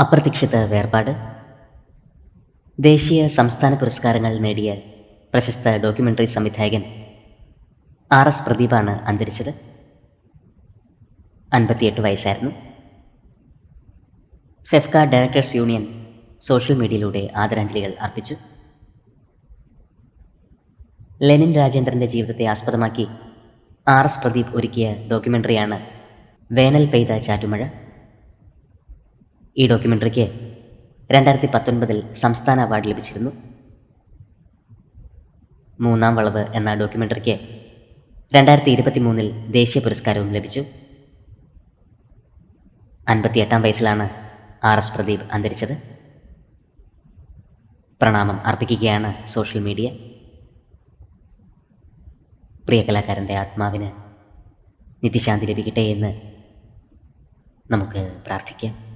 അപ്രതീക്ഷിത വേർപാട്. ദേശീയ സംസ്ഥാന പുരസ്കാരങ്ങൾ നേടിയ പ്രശസ്ത ഡോക്യുമെന്ററി സംവിധായകൻ ആർ എസ് പ്രദീപാണ് അന്തരിച്ചത്. അൻപത്തിയെട്ട് വയസ്സായിരുന്നു. ഫെഫ്ക ഡയറക്ടേഴ്സ് യൂണിയൻ സോഷ്യൽ മീഡിയയിലൂടെ ആദരാഞ്ജലികൾ അർപ്പിച്ചു. ലെനിൻ രാജേന്ദ്രന്റെ ജീവിതത്തെ ആസ്പദമാക്കി ആർ എസ് പ്രദീപ് ഒരുക്കിയ ഡോക്യുമെന്ററിയാണ് വേനൽ പെയ്ത ചാറ്റുമഴ. ഈ ഡോക്യുമെന്ററിക്ക് രണ്ടായിരത്തി പത്തൊൻപതിൽ സംസ്ഥാന അവാർഡ് ലഭിച്ചിരുന്നു. മൂന്നാം വളവ് എന്ന ഡോക്യുമെന്ററിക്ക് രണ്ടായിരത്തി ഇരുപത്തി മൂന്നിൽ ദേശീയ പുരസ്കാരവും ലഭിച്ചു. അൻപത്തിയെട്ടാം വയസ്സിലാണ് ആർ എസ് പ്രദീപ് അന്തരിച്ചത്. പ്രണാമം അർപ്പിക്കുകയാണ് സോഷ്യൽ മീഡിയ. പ്രിയ കലാകാരന്റെ ആത്മാവിന് നിത്യശാന്തി ലഭിക്കട്ടെ എന്ന് നമുക്ക് പ്രാർത്ഥിക്കാം.